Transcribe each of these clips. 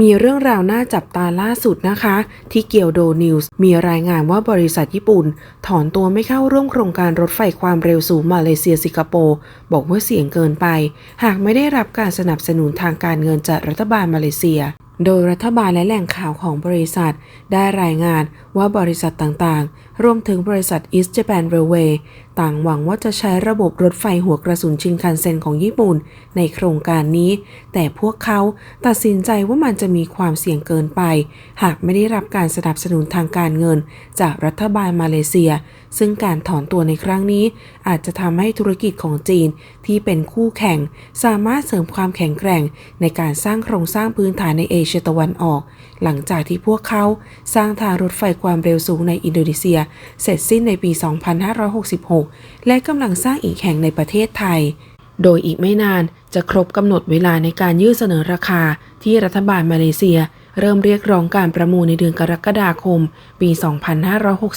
มีเรื่องราวน่าจับตาล่าสุดนะคะ ที่เกียวโดนิวส์มีรายงานว่าบริษัทญี่ปุ่น ถอนตัวไม่เข้าร่วมโครงการรถไฟความเร็วสูงมาเลเซียสิงคโปร์บอกว่าเสี่ยงเกินไป หากไม่ได้รับการสนับสนุนทางการเงินจากรัฐบาลมาเลเซีย โดยรัฐบาลและแหล่งข่าวของบริษัท ได้รายงานว่าบริษัทต่างๆ รวมถึงบริษัท East Japan Railway ต่างหวังว่าจะใช้ระบบรถไฟหัวกระสุนชินคันเซ็นของญี่ปุ่นในโครงการนี้ แต่พวกเขาตัดสินใจว่ามันจะมีความเสี่ยงเกินไป หากไม่ได้รับการสนับสนุนทางการเงิน จากรัฐบาลมาเลเซีย ซึ่งการถอนตัวในครั้งนี้ อาจจะทำให้ธุรกิจของจีนที่เป็นคู่แข่ง สามารถเสริมความแข็งแกร่ง ในการสร้างโครงสร้างพื้นฐานในเอเชียตะวันออก หลังจากที่พวกเขาสร้างทางรถไฟความเร็วสูงในอินโดนีเซียเสร็จสิ้นในปี 2566 และกำลังสร้างอีกแห่งในประเทศไทย โดยอีกไม่นานจะครบกำหนดเวลาในการยื่นเสนอราคาที่รัฐบาลมาเลเซีย เริ่มเรียกร้องการประมูลในเดือนกรกฎาคม ปี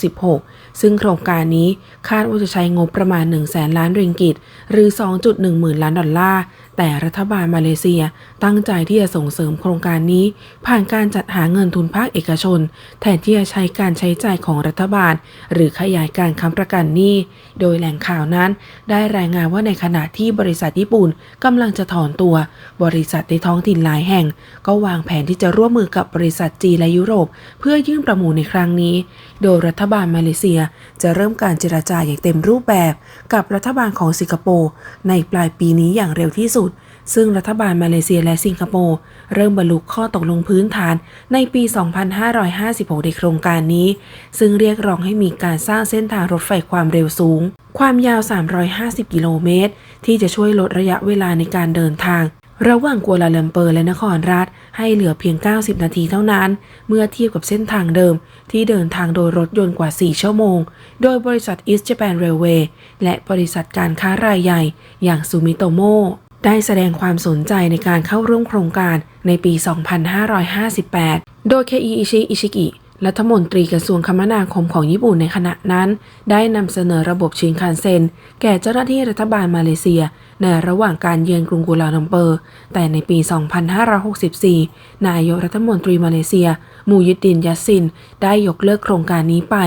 2566 ซึ่งโครงการนี้คาดว่าจะใช้งบประมาณ 1 0 0 0 0แสนล้านริงกิต หรือ 2.1 หมื่นล้านดอลลาร์ แต่รัฐบาลมาเลเซียตั้งใจที่จะส่งเสริมโครงการนี้ ผ่านการจัดหาเงินทุนภาคเอกชน แทนที่จะใช้การใช้จ่ายของรัฐบาล หรือขยายการค้ำประกันหนี้ โดยแหล่งข่าวนั้น ได้รายงานว่าในขณะที่บริษัทญี่ปุ่นกำลังจะถอนตัว บริษัทในท้องถิ่นหลายแห่ง ก็วางแผนที่จะร่วมมือกับบริษัทจีนและยุโรป เพื่อยื่นประมูลในครั้งนี้ โดยรัฐบาลมาเลเซียจะเริ่มการเจรจาอย่างเต็มรูปแบบ กับรัฐบาลของสิงคโปร์ในปลายปีนี้อย่างเร็วที่สุด ซึ่งรัฐบาลมาเลเซียและสิงคโปร์เริ่มบรรลุข้อตกลงพื้นฐานในปี 2556 ในโครงการนี้ ซึ่งเรียกร้องให้มีการสร้างเส้นทางรถไฟความเร็วสูง ความยาว 350 กิโลเมตร ที่จะช่วยลดระยะเวลาในการเดินทาง ระหว่างกัวลาลัมเปอร์และนครรัฐให้เหลือเพียง 90 นาทีเท่านั้น เมื่อเทียบกับเส้นทางเดิมที่เดินทางโดยรถยนต์กว่า 4 ชั่วโมง โดยบริษัท East Japan Railway และบริษัทการค้ารายใหญ่อย่างซูมิโตโมได้แสดงความสนใจในการเข้าร่วมโครงการในปี 2558 โดยเคอิอิชิอิชิกิ รัฐมนตรีกระทรวงคมนาคมของญี่ปุ่นในขณะนั้น ได้นำเสนอระบบชินคันเซ็น แก่เจ้าหน้าที่รัฐบาลมาเลเซีย ในระหว่างการเยือนกรุงกัวลาลัมเปอร์ แต่ในปี 2564 นายกรัฐมนตรีมาเลเซีย มูยิดดินยัสซิน ได้ยกเลิกโครงการนี้ไป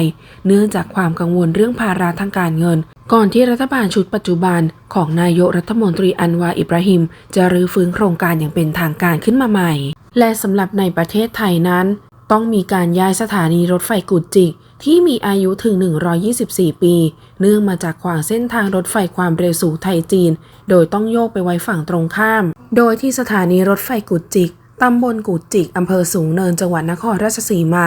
เนื่องจากความกังวลเรื่องภาระทางการเงิน ก่อนที่รัฐบาลชุดปัจจุบันของนายกรัฐมนตรีอันวาอิบราฮิม จะรื้อฟื้นโครงการอย่างเป็นทางการขึ้นมาใหม่ และสำหรับในประเทศไทยนั้น ต้องมีการย้ายสถานีรถไฟกุดจิก ที่มีอายุถึง 124 ปี เนื่องมาจากขวางเส้นทางรถไฟความเร็วสูงไทยจีน โดยต้องโยกไปไว้ฝั่งตรงข้าม โดยที่สถานีรถไฟกุดจิกตำบลกุดจิก อำเภอสูงเนิน จังหวัดนครราชสีมา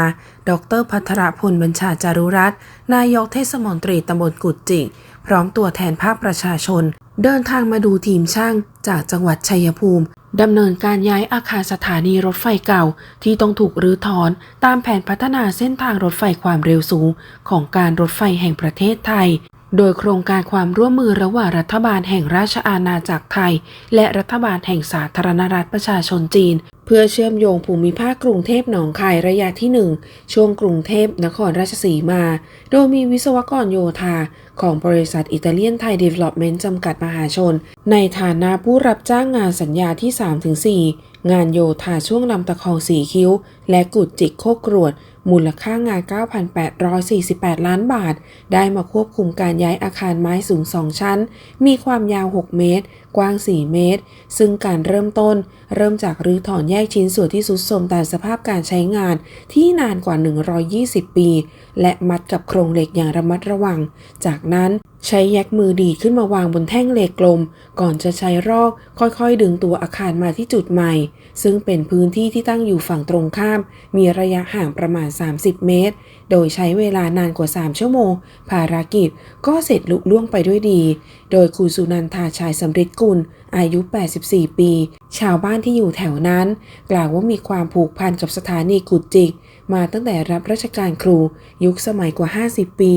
ดรพัทรพลบัญชาจารุรัตน์นายกเทศมนตรีตำบลกุดจิก พร้อมตัวแทนภาคประชาชน เดินทางมาดูทีมช่างจากจังหวัดชัยภูมิ ดำเนินการย้ายอาคารสถานีรถไฟเก่าที่ต้องถูกรื้อถอนตามแผนพัฒนาเส้นทางรถไฟความเร็วสูงของการรถไฟแห่งประเทศไทย โดยโครงการความร่วมมือระหว่างรัฐบาลแห่งราชอาณาจักรไทย และรัฐบาลแห่งสาธารณรัฐประชาชนจีน เพื่อเชื่อมโยงภูมิภาคกรุงเทพหนองคายระยะที่ 1 ช่วงกรุงเทพนครราชสีมา โดยมีวิศวกรโยธา ของบริษัทอิตาเลียนไทยเดเวล็อปเมนต์จำกัดมหาชน ในฐานะผู้รับจ้างงานสัญญาที่ 3-4 งานโยธาช่วงลำตะคองสีคิ้ว และกุดจิกโคกรวด มูลค่างาน 9,848 ล้านบาท ได้มาควบคุมการย้ายอาคารไม้สูง 2 ชั้น มีความยาว 6 เมตร กว้าง 4 เมตร ซึ่งการเริ่มต้น เริ่มจากรื้อถอนแยกชิ้นส่วนที่สุดโทรมตามสภาพการใช้งานที่นานกว่า 120 ปี และมัดกับโครงเหล็กอย่างระมัดระวัง จากนั้นใช้แยกมือดีขึ้นมาวางบนแท่งเหล็กกลม ก่อนจะใช้รอกค่อยๆ ดึงตัวอาคารมาที่จุดใหม่ ซึ่งเป็นพื้นที่ที่ตั้งอยู่ฝั่งตรงข้าม มีระยะห่างประมาณ30 เมตร โดยใช้เวลานานกว่า 3 ชั่วโมง ภารกิจก็เสร็จลุล่วงไปด้วยดี โดยคุณสุนันทาชายสำริดกุล อายุ 84 ปี ชาวบ้านที่อยู่แถวนั้น กล่าวว่ามีความผูกพันกับสถานีกุดจิก มาตั้งแต่รับราชการครู ยุคสมัยกว่า 50 ปี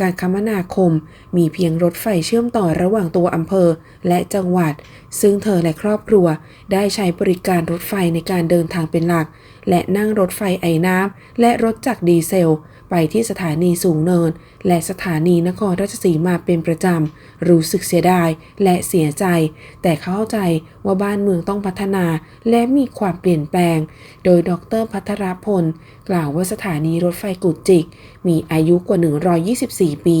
การคมนาคมมีเพียงรถไฟเชื่อมต่อระหว่างตัวอำเภอและจังหวัด ซึ่งเธอและครอบครัวได้ใช้บริการรถไฟในการเดินทางเป็นหลัก และนั่งรถไฟไอน้ำและรถจักรดีเซล ไปที่สถานีสูงเนิน และสถานีนครราชสีมาเป็นประจำ รู้สึกเสียดายและเสียใจ แต่เข้าใจว่าบ้านเมืองต้องพัฒนาและมีความเปลี่ยนแปลง โดยดรพัทรพล กล่าวว่าสถานีรถไฟกุดจิก มีอายุกว่า 124 ปี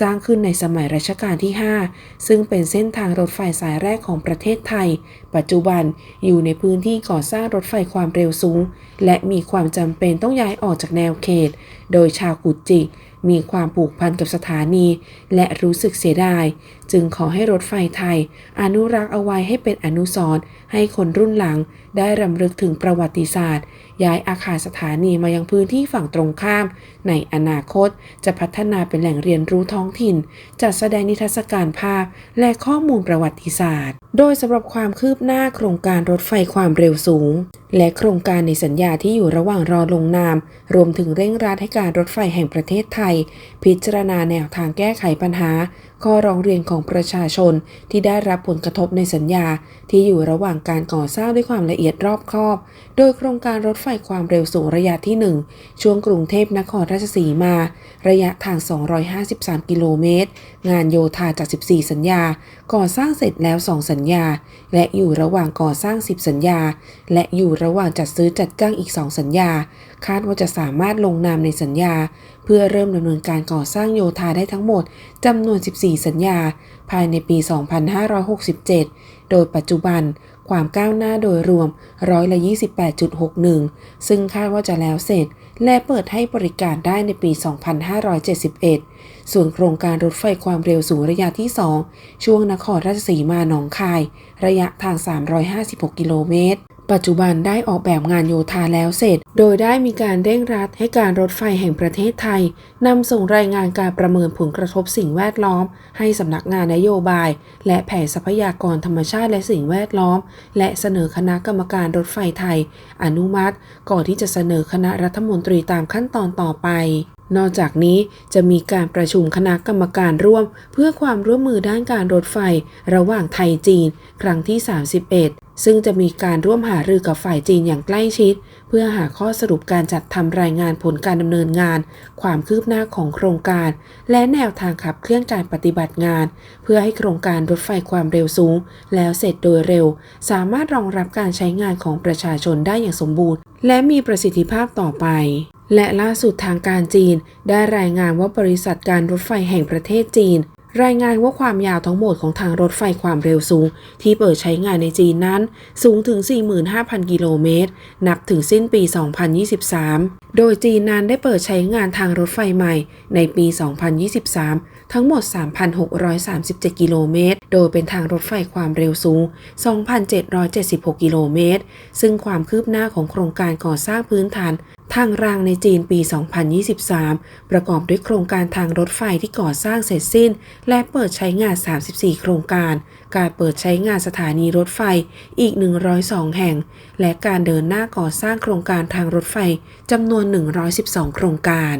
สร้างขึ้นในสมัยรัชกาลที่ 5 ซึ่งเป็นเส้นทางรถไฟสายแรกของประเทศไทย ปัจจุบันอยู่ในพื้นที่ก่อสร้างรถไฟความเร็วสูง และมีความจำเป็นต้องย้ายออกจากแนวเขต โดยชาวกุดจิก มีความผูกพันกับสถานี และรู้สึกเสียดาย จึงขอให้รถไฟไทย อนุรักษ์เอาไว้ให้เป็นอนุสรณ์ให้คนรุ่นหลังได้รำลึกถึงประวัติศาสตร์ย้ายอาคารสถานีมายังพื้นที่ฝั่งตรงข้าม ในอนาคตจะพัฒนาเป็นแหล่งเรียนรู้ท้องถิ่น จัดแสดงนิทรรศการภาพ และข้อมูลประวัติศาสตร์ โดยสำหรับความคืบหน้าโครงการรถไฟความเร็วสูง และโครงการในสัญญาที่อยู่ระหว่างรอลงนาม รวมถึงเร่งรัดให้การรถไฟแห่งประเทศไทย พิจารณาแนวทางแก้ไขปัญหาข้อร้องเรียนของประชาชนที่ได้รับผลกระทบในสัญญาที่อยู่ระหว่างการก่อสร้างด้วยความละเอียดรอบคอบ โดยโครงการรถไฟความเร็วสูงระยะที่ 1 ช่วงกรุงเทพนครราชสีมา ระยะทาง 253 กิโลเมตร งานโยธาจาก 14 สัญญา ก่อสร้างเสร็จแล้ว 2 สัญญา และอยู่ระหว่างก่อสร้าง 10 สัญญา และอยู่ระหว่างจัดซื้อจัดจ้างอีก 2 สัญญา คาดว่าจะสามารถลงนามในสัญญา เพื่อเริ่มดำเนินการก่อสร้างโยธาได้ทั้งหมดจำนวน 14สัญญา ภายในปี 2567 โดยปัจจุบันความก้าวหน้าโดยรวมร้อยละ28.61 ซึ่งคาดว่าจะแล้วเสร็จ และเปิดให้บริการได้ในปี 2571 ส่วนโครงการรถไฟความเร็วสูงระยะที่ 2 ช่วงนครราชสีมาหนองคาย ระยะทาง 356 กิโลเมตร ปัจจุบันได้ออกแบบงานโยธาแล้วเสร็จ โดยได้มีการเร่งรัดให้การรถไฟแห่งประเทศไทยนำส่งรายงานการประเมินผลกระทบสิ่งแวดล้อม ให้สำนักงานนโยบาย และแผนทรัพยากรธรรมชาติและสิ่งแวดล้อม และเสนอคณะกรรมการรถไฟไทย อนุมัติ ก่อนที่จะเสนอคณะรัฐมนตรีตามขั้นตอนต่อไปนอกจากนี้จะมีการประชุมคณะกรรมการร่วม เพื่อความร่วมมือด้านการรถไฟ ระหว่างไทยจีน ครั้งที่ 31 ซึ่งจะมีการร่วมหารือกับฝ่ายจีนอย่างใกล้ชิด เพื่อหาข้อสรุปการจัดทำรายงานผลการดำเนินงาน ความคืบหน้าของโครงการ และแนวทางขับเคลื่อนการปฏิบัติงาน เพื่อให้โครงการรถไฟความเร็วสูง แล้วเสร็จโดยเร็ว สามารถรองรับการใช้งานของประชาชนได้อย่างสมบูรณ์ และมีประสิทธิภาพต่อไปและล่าสุดทางการจีน ได้รายงานว่าบริษัทการรถไฟแห่งประเทศจีน รายงานว่าความยาวทั้งหมดของทางรถไฟความเร็วสูง ที่เปิดใช้งานในจีนนั้น สูงถึง 45,000 กิโลเมตร นับถึงสิ้นปี 2023 โดยจีนนั้นได้เปิดใช้งานทางรถไฟใหม่ในปี 2023 ทั้งหมด 3,637 กิโลเมตร โดยเป็นทางรถไฟความเร็วสูง 2,776 กิโลเมตร ซึ่งความคืบหน้าของโครงการก่อสร้างพื้นฐานทางรางในจีนปี 2023 ประกอบด้วยโครงการทางรถไฟที่ก่อสร้างเสร็จสิ้น และเปิดใช้งาน 34 โครงการ การเปิดใช้งานสถานีรถไฟอีก 102 แห่ง และการเดินหน้าก่อสร้างโครงการทางรถไฟจำนวน 112 โครงการ